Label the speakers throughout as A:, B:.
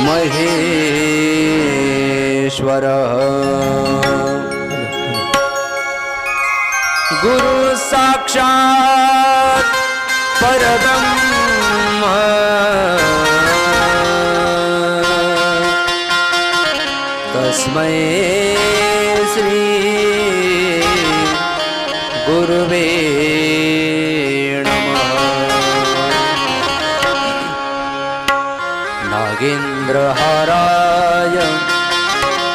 A: महेश्वरः। गुरु साक्षात् परब्रह्म। तस्मै श्री गुरुवे नागेन्द्रहाराय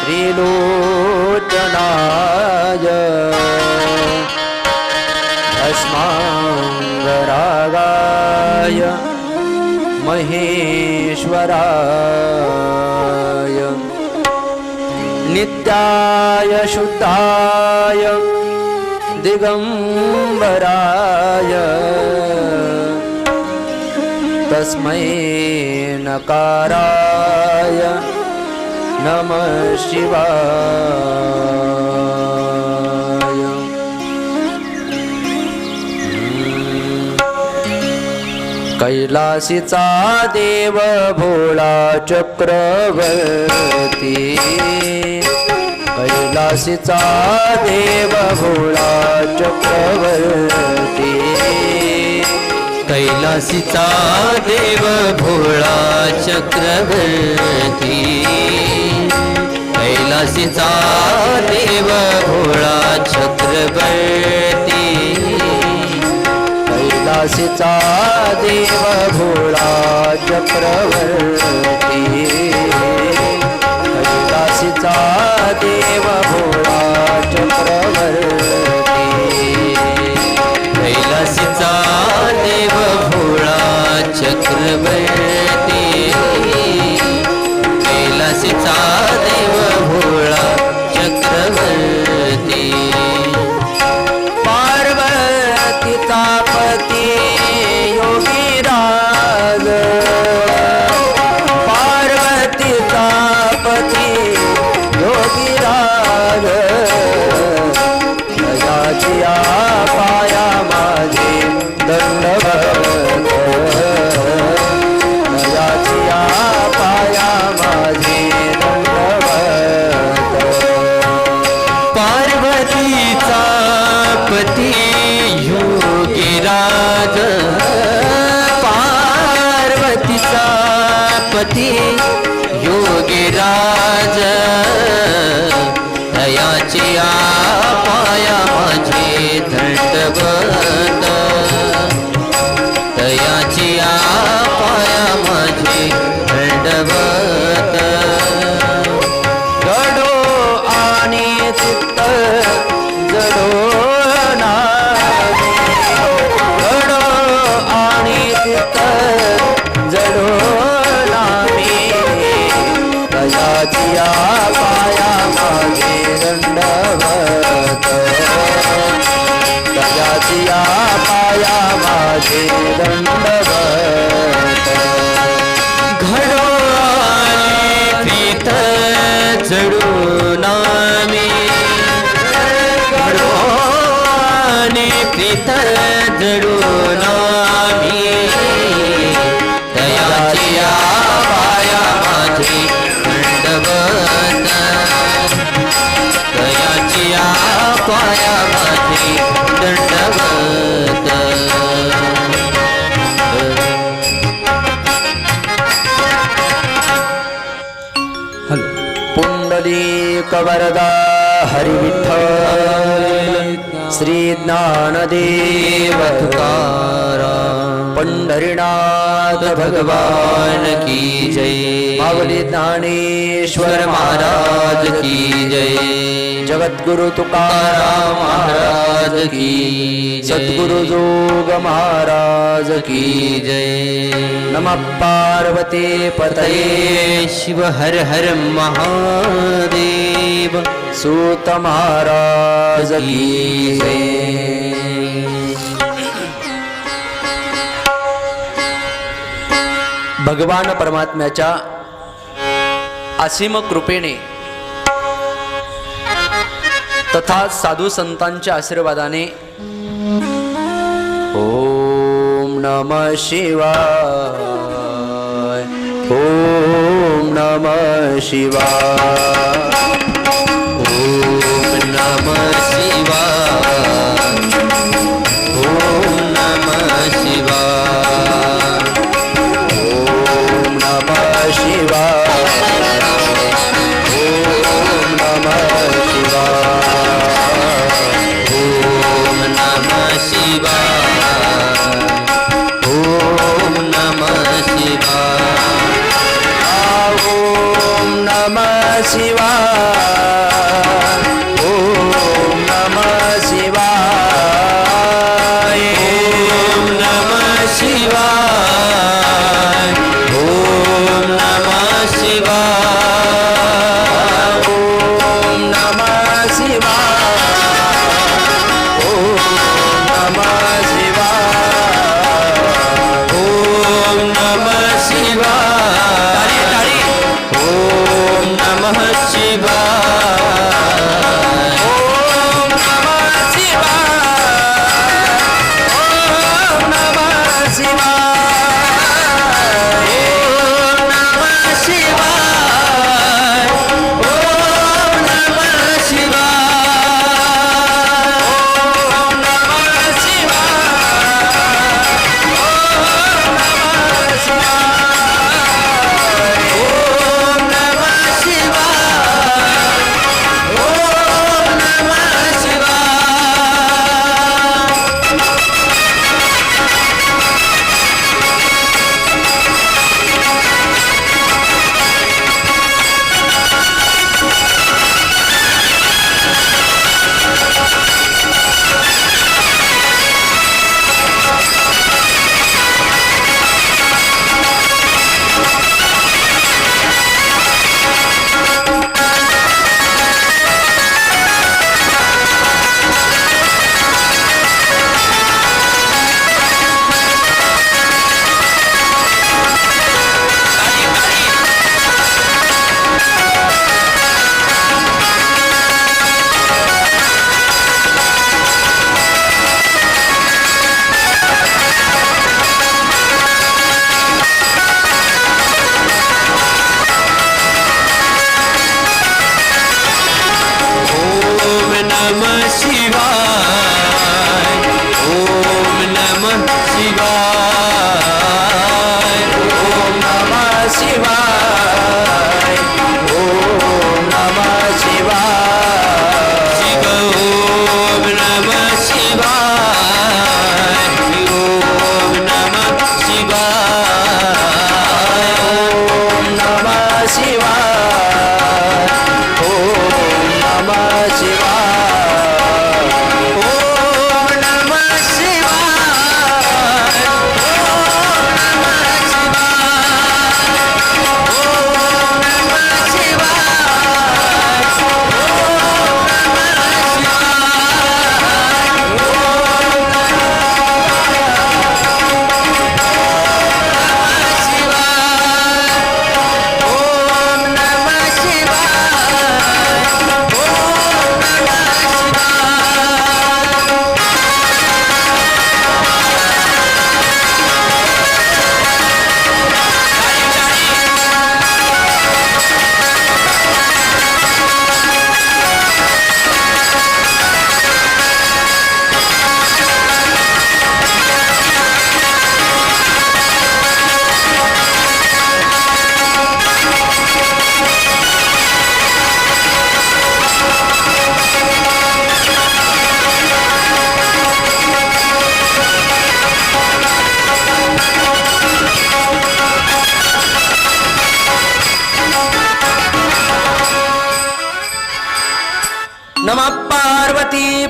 A: त्रिलोचनाय। भस्माङ्गरागाय महेश्वराय। नित्याय शुद्धाय दिगम्बराय। तस्मै नकाराय नमः शिवाय। कैलासीचा देव भोळा चक्रवर्ती। कैलासीचा देव भोळा चक्रवर्ती।
B: कैलासीचा देव भोळा चक्रवर्ती. कैलासीचा देव भोळा चक्रवर्ती.
A: कैलासीचा देव भोळा चक्रवर्ती. कैलासीचा देव भोळा चक्रवर्ती.
B: ದಂಡ
A: पुंडलीक वरदा हरिविठ्ठल श्री ज्ञानदेव पंढरीनाथ भगवान
B: की जय।
A: मावली ज्ञानेश्वर
B: महाराज की जय।
A: जगद्गुरु तुकाराम
B: महाराज की जय।
A: सद्गुरु जोग महाराज की
B: जय।
A: नमः पार्वती पतये।
B: तये शिव हर हर महादेव।
A: सूत महाराज की भगवान परमात्म्याच्या असीम कृपेने तथा साधू संतांच्या आशीर्वादाने. ओम नम शिवाय. ओम
B: नम शिवाय. ओम नम शिवाय.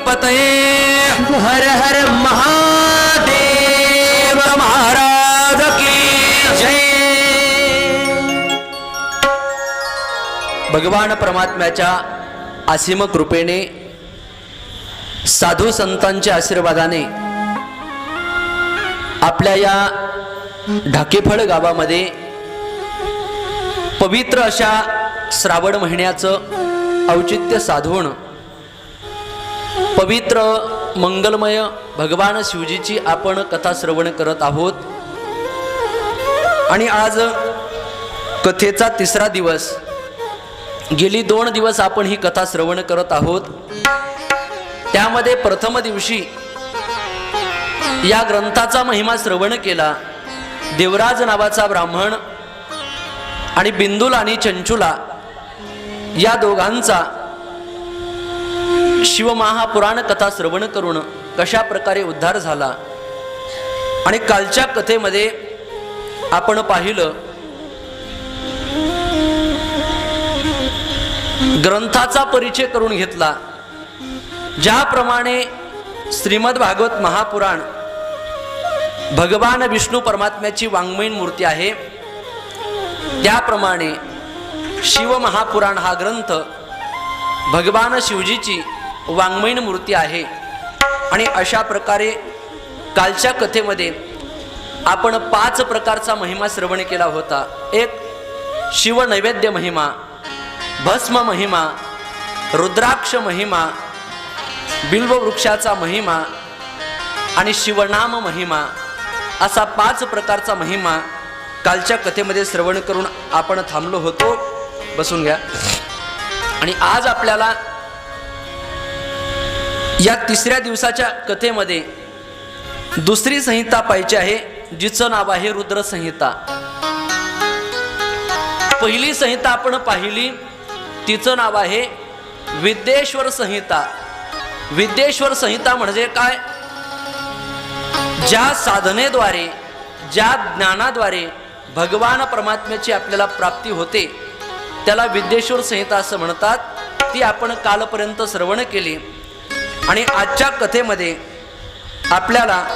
A: पतये
B: हर हर महादेव
A: महाराज की
B: जय।
A: भगवान परमात्म्याच्या असीम कृपेने साधू संतांच्या आशीर्वादाने आपल्या या ढाकेफळ गावामध्ये पवित्र अशा श्रावण महिन्याचं औचित्य साधून पवित्र मंगलमय भगवान शिवजीची आपण कथा श्रवण करत आहोत. आणि आज कथेचा तिसरा दिवस. गेली दोन दिवस आपण ही कथा श्रवण करत आहोत. त्यामध्ये प्रथम दिवशी या ग्रंथाचा महिमा श्रवण केला. देवराज नावाचा ब्राह्मण आणि बिंदुल आणि चंचुला या दोघांचा शिवमहापुराण कथा श्रवण करून कशा प्रकारे उद्धार झाला आणि कालच्या कथेमध्ये आपण पाहिलं ग्रंथाचा परिचय करून घेतला ज्याप्रमाणे श्रीमद भागवत महापुराण भगवान विष्णू परमात्म्याची वाङ्मयीन मूर्ती आहे त्याप्रमाणे शिव महापुराण हा ग्रंथ भगवान शिवजीची वाङ्मयीन मूर्ती आहे. आणि अशा प्रकारे कालच्या कथेमध्ये आपण पाच प्रकारचा महिमा श्रवण केला होता. एक शिवनैवेद्य महिमा भस्म महिमा रुद्राक्ष महिमा बिल्व वृक्षाचा महिमा आणि शिवनाम महिमा असा पाच प्रकारचा महिमा कालच्या कथेमध्ये श्रवण करून आपण थांबलो होतो. बसून घ्या. आणि आज आपल्याला या तिसऱ्या दिवसाच्या कथेमध्ये दुसरी संहिता पाहिजे आहे जिचं नाव आहे रुद्र संहिता पहिली संहिता आपण पाहिली तिचं नाव आहे विद्येश्वर संहिता. विद्येश्वर संहिता म्हणजे काय? ज्या साधनेद्वारे ज्या ज्ञानाद्वारे भगवान परमात्म्याची आपल्याला प्राप्ती होते त्याला विद्येश्वर संहिता असं म्हणतात. ती आपण कालपर्यंत श्रवण केली. आणि आजच्या कथेमध्ये आपल्याला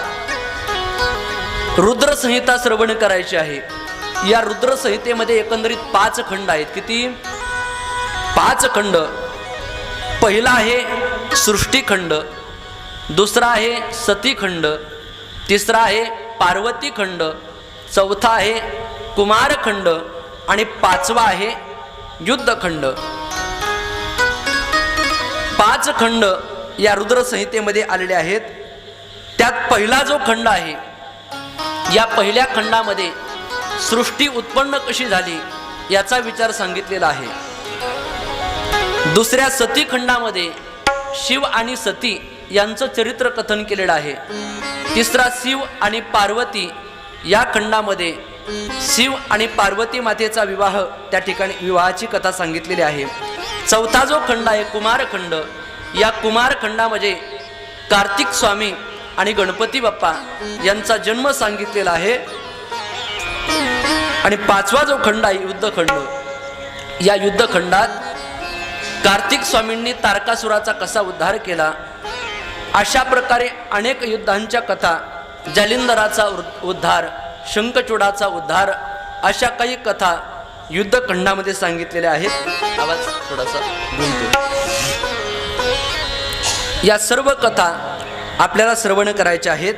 A: रुद्रसंहिता श्रवण करायची आहे. या रुद्रसंहितेमध्ये एकंदरीत पाच खंड आहेत. किती? पाच खंड. पहिला आहे सृष्टीखंड. दुसरा आहे सतीखंड. तिसरा आहे पार्वती खंड चौथा आहे कुमारखंड. आणि पाचवा आहे युद्धखंड. पाच खंड. या रुद्रसंहितेमध्ये आलेले आहेत. त्यात पहिला जो खंड आहे या पहिल्या खंडामध्ये सृष्टी उत्पन्न कशी झाली याचा विचार सांगितलेला आहे. दुसऱ्या सती खंडामध्ये शिव आणि सती यांचं चरित्र कथन केलेलं आहे. तिसरा शिव आणि पार्वती या खंडामध्ये शिव आणि पार्वती मातेचा विवाह त्या ठिकाणी विवाहाची कथा सांगितलेली आहे. चौथा जो खंड आहे कुमारखंड या कुमारखंडामध्ये कार्तिक स्वामी आणि गणपती बाप्पा यांचा जन्म सांगितलेला आहे. आणि पाचवा जो खंड आहे युद्धखंड या युद्धखंडात कार्तिक स्वामींनी तारकासुराचा कसा उद्धार केला? अशा प्रकारे अनेक युद्धांच्या कथा जालिंदराचा उद्धार शंखचूडाचा उद्धार अशा काही कथा युद्धखंडामध्ये सांगितलेल्या आहेत. आवाज थोडासा या सर्व कथा आपल्याला श्रवण करायच्या आहेत.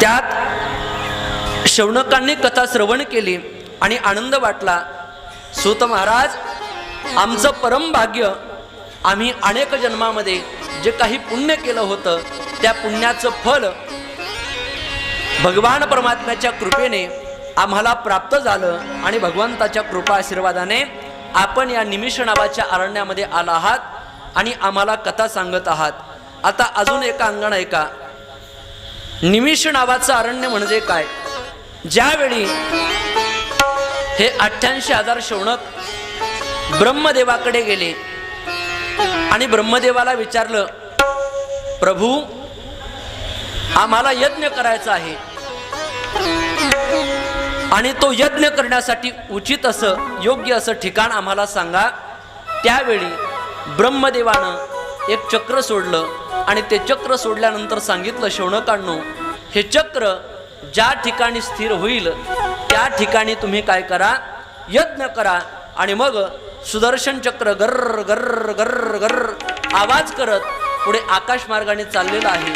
A: त्यात शौनकांनी कथा श्रवण केली आणि आनंद वाटला. सूत महाराज आमचं परमभाग्य आम्ही अनेक जन्मामध्ये जे काही पुण्य केलं होतं त्या पुण्याचं फल भगवान परमात्म्याच्या कृपेने आम्हाला प्राप्त झालं आणि भगवंताच्या कृपा आशीर्वादाने आपण या निमिष नावाच्या अरण्यामध्ये आला आहात. आणि आम्हाला कथा सांगत आहात. आता अजून एका अंगण ऐका. निमिष नावाचं अरण्य म्हणजे काय? ज्यावेळी हे अठ्ठ्याऐंशी हजार शौनक ब्रह्मदेवाकडे गेले आणि ब्रह्मदेवाला विचारलं प्रभू आम्हाला यज्ञ करायचा आहे. आणि तो यज्ञ करण्यासाठी उचित असं योग्य असं ठिकाण आम्हाला सांगा. त्यावेळी ब्रह्मदेवानं एक चक्र सोडलं आणि ते चक्र सोडल्यानंतर सांगितलं शौनकांनो हे चक्र ज्या ठिकाणी स्थिर होईल त्या ठिकाणी तुम्ही काय करा यज्ञ करा आणि मग सुदर्शन चक्र गर्र गर्र गर्र गर्र आवाज करत पुढे आकाश मार्गाने चाललेलं आहे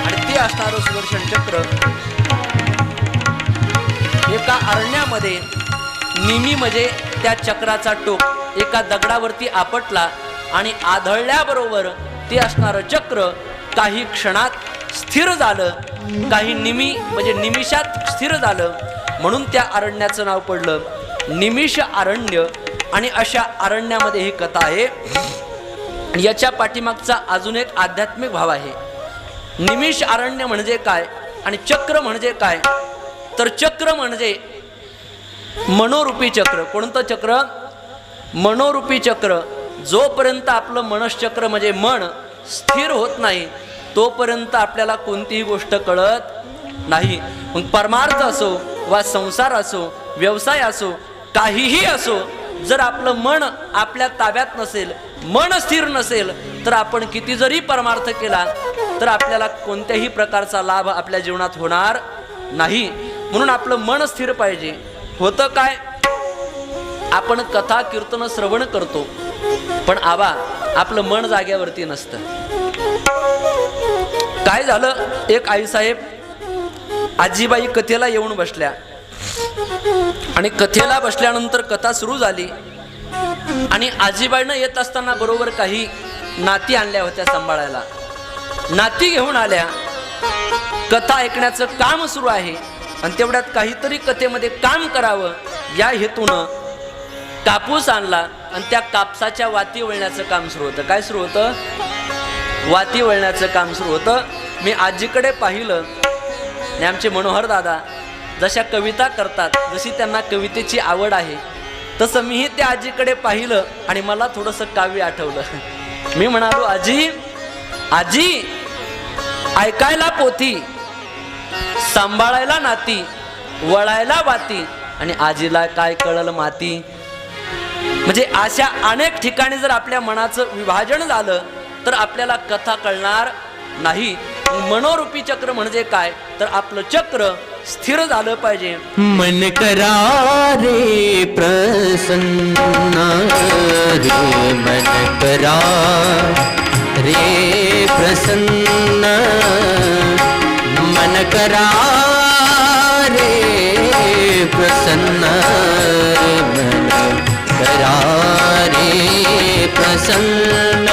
A: आणि ते असणारं सुदर्शन चक्र एका अरण्यामध्ये निमी म्हणजे त्या चक्राचा टोक एका दगडावरती आपटला आणि आधळल्याबरोबर ते असणारं चक्र काही क्षणात स्थिर झालं काही निमी म्हणजे निमिषात स्थिर झालं. म्हणून त्या अरण्याचं नाव पडलं निमिष अरण्य. आणि अशा अरण्यामध्ये ही कथा आहे. याच्या पाठीमागचा अजून एक आध्यात्मिक भाव आहे. निमिष अरण्य म्हणजे काय आणि चक्र म्हणजे काय? तर चक्र म्हणजे मनोरूपी चक्र. कोणतं चक्र? मनोरूपी चक्र. जोपर्यंत आपलं मनश्चक्र म्हणजे मन स्थिर होत नाही तोपर्यंत आपल्याला कोणतीही गोष्ट कळत नाही. मग परमार्थ असो वा संसार असो व्यवसाय असो काहीही असो जर आपलं मन आपल्या ताब्यात नसेल मन स्थिर नसेल तर आपण किती जरी परमार्थ केला तर आपल्याला कोणत्याही प्रकारचा लाभ आपल्या जीवनात होणार नाही. म्हणून आपलं मन स्थिर पाहिजे. होतं काय? आपण कथा कीर्तन श्रवण करतो. पण आबा आपलं मन जाग्यावरती नसतं. काय झालं? एक आईसाहेब आजीबाई कथेला येऊन बसल्या. आणि कथेला बसल्यानंतर कथा सुरू झाली. आणि आजीबाईनं येत असताना बरोबर काही नाती आणल्या होत्या सांभाळायला. नाती घेऊन आल्या. कथा ऐकण्याचं काम सुरू आहे. आणि तेवढ्यात काहीतरी कथेमध्ये काम करावं या हेतूनं कापूस आणला. आणि त्या कापसाच्या वाती वळण्याचं काम सुरू होतं. काय सुरू होतं? वाती वळण्याचं काम सुरू होतं. मी आजीकडे पाहिलं. आणि आमचे मनोहर दादा जशा कविता करतात जशी त्यांना कवितेची आवड आहे तसं मीही त्या आजीकडे पाहिलं आणि मला थोडंसं काव्य आठवलं. मी म्हणालो आजी आजी ऐकायला पोथी सांभाळायला नाती वळायला वाती आणि आजीला काय कळलं माती? म्हणजे अशा अनेक ठिकाणी जर आपल्या मनाचं विभाजन झालं तर आपल्याला कथा कळणार नाही. मनोरूपी चक्र म्हणजे काय? तर आपलं चक्र स्थिर झालं पाहिजे.
B: मन करा रे प्रसन्न रे. मन करा रे प्रसन्न. मन करा रे. प्रसन्न करारे प्रसन्न।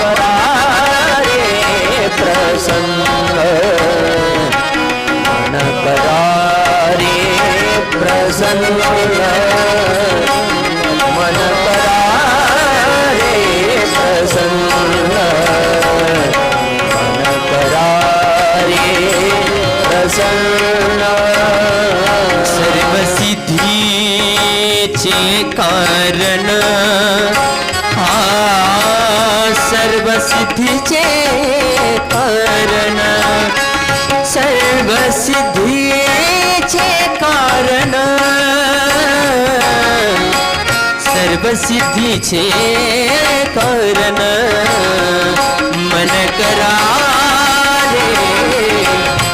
B: करारे प्रसन्न। करारे प्रसन्न। सिद्धीचे कारण मन करा रे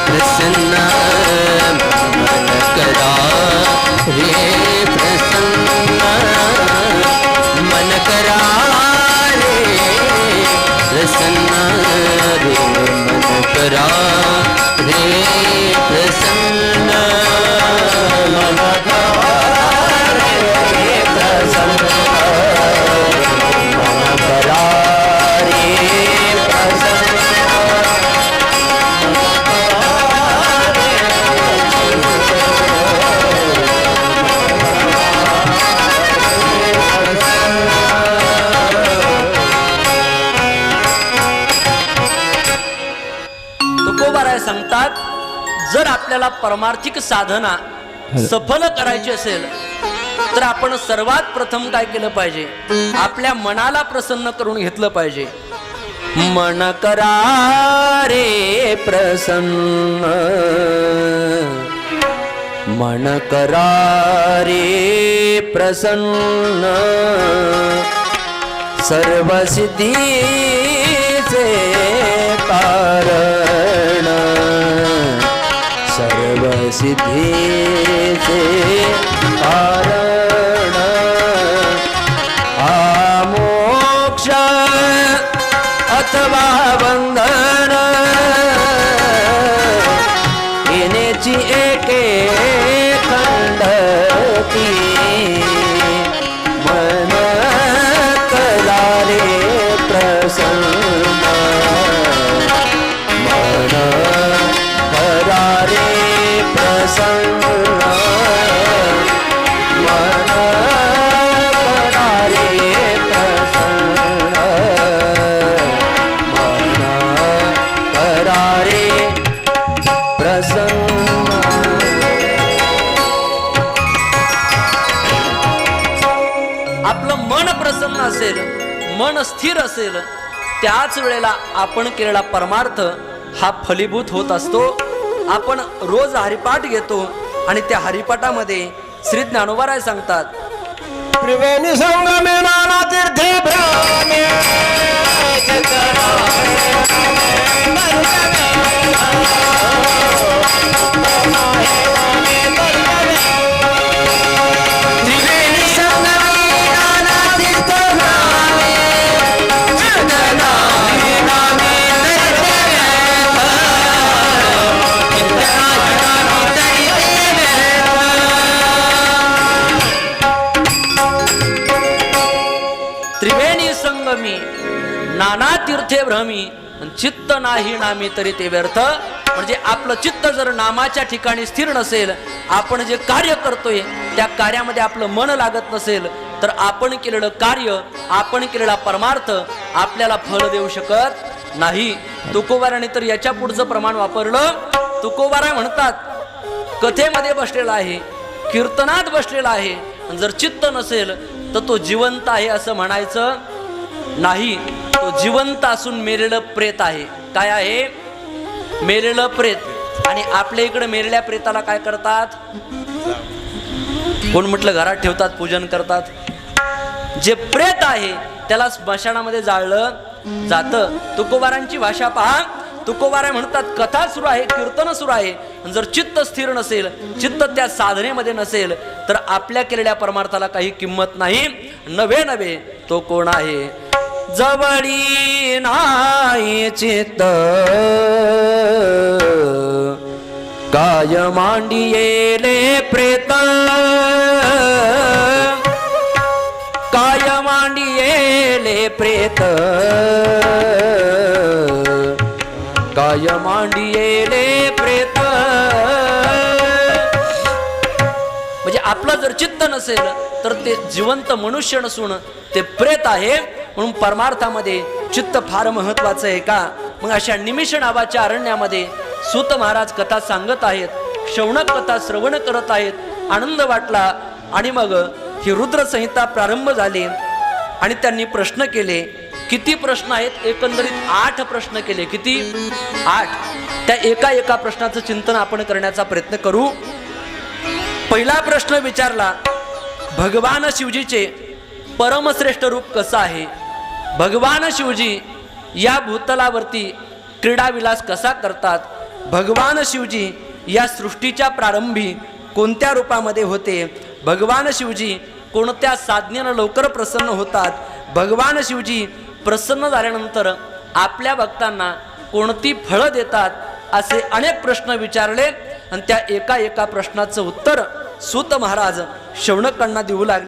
B: प्रसन्न मन करा रे प्रसन्न मन करा रे प्रसन्न रे मन करा
A: आपल्याला परमार्थिक साधना सफल करायची असेल तर आपण सर्वात प्रथम काय केलं पाहिजे? आपल्या मनाला प्रसन्न करून घेतलं पाहिजे. मन करा रे प्रसन्न. मन करा रे प्रसन्न. सर्व सर्व सिद्धीचे कारण मन स्थिर असेल त्याच वेळेला आपण केलेला परमार्थ हा फलीभूत होत असतो. आपण रोज हरिपाठ घेतो आणि त्या हरिपाठामध्ये श्री ज्ञानोबाराय सांगतात
B: त्रिवेणी संगमे नाना तीर्थे भ्रामे
A: मी चित्त नाही नामी तरी ते व्यर्थ. म्हणजे आपलं चित्त जर नामाच्या ठिकाणी स्थिर नसेल आपण जे कार्य करतोय त्या कार्यामध्ये आपलं मन लागत नसेल तर आपण केलेलं कार्य आपण केलेला परमार्थ आपल्याला फळ देऊ शकत नाही. तुकोबाराने तर याच्या पुढचं प्रमाण वापरलं. तुकोबारा म्हणतात कथेमध्ये बसलेला आहे कीर्तनात बसलेला आहे जर चित्त नसेल तर तो जिवंत आहे असं म्हणायचं नाही. जिवंत असून मेलेलं प्रेत आहे. काय आहे? मेलेलं प्रेत. आणि आपल्या इकडे मेलेल्या प्रेताला काय करतात? कोण म्हटलं घरात ठेवतात पूजन करतात? जे प्रेत आहे त्याला स्मशानामध्ये जाळलं जातं. तुकोबारांची भाषा पहा. तुकोबारा म्हणतात कथा सुरू आहे कीर्तन सुरू आहे. जर चित्त स्थिर नसेल चित्त त्या साधनेमध्ये नसेल तर आपल्या केलेल्या परमार्थाला काही किंमत नाही. नवे नवे तो कोण आहे? जवळी नाही चित्त. काय मांडियेले प्रेत? काय मांडियेले प्रेत? काय मांडियेले प्रेत? म्हणजे आपलं जर चित्त नसेल तर ते जिवंत मनुष्य नसून ते प्रेत आहे. म्हणून परमार्थामध्ये चित्त फार महत्वाचं आहे का? मग अशा निमिष नावाच्या अरण्यामध्ये सुत महाराज कथा सांगत आहेत शौनक कथा श्रवण करत आहेत आनंद वाटला आणि मग ही रुद्रसंहिता प्रारंभ झाली आणि त्यांनी प्रश्न केले किती प्रश्न आहेत? एकंदरीत आठ प्रश्न केले. किती? आठ. त्या एका एका प्रश्नाचं चिंतन आपण करण्याचा प्रयत्न करू. पहिला प्रश्न विचारला भगवान शिवजीचे परमश्रेष्ठ रूप कसं आहे? भगवान शिवजी या भूतलावरती क्रीडाविलास कसा करतात? भगवान शिवजी या सृष्टीच्या प्रारंभी कोणत्या रूपामध्ये होते? भगवान शिवजी कोणत्या साधनेनं लवकर प्रसन्न होतात? भगवान शिवजी प्रसन्न झाल्यानंतर आपल्या भक्तांना कोणती फळं देतात? असे अनेक प्रश्न विचारले आणि त्या एका एका प्रश्नाचं उत्तर सूत महाराज शौनकांना देऊ लागले.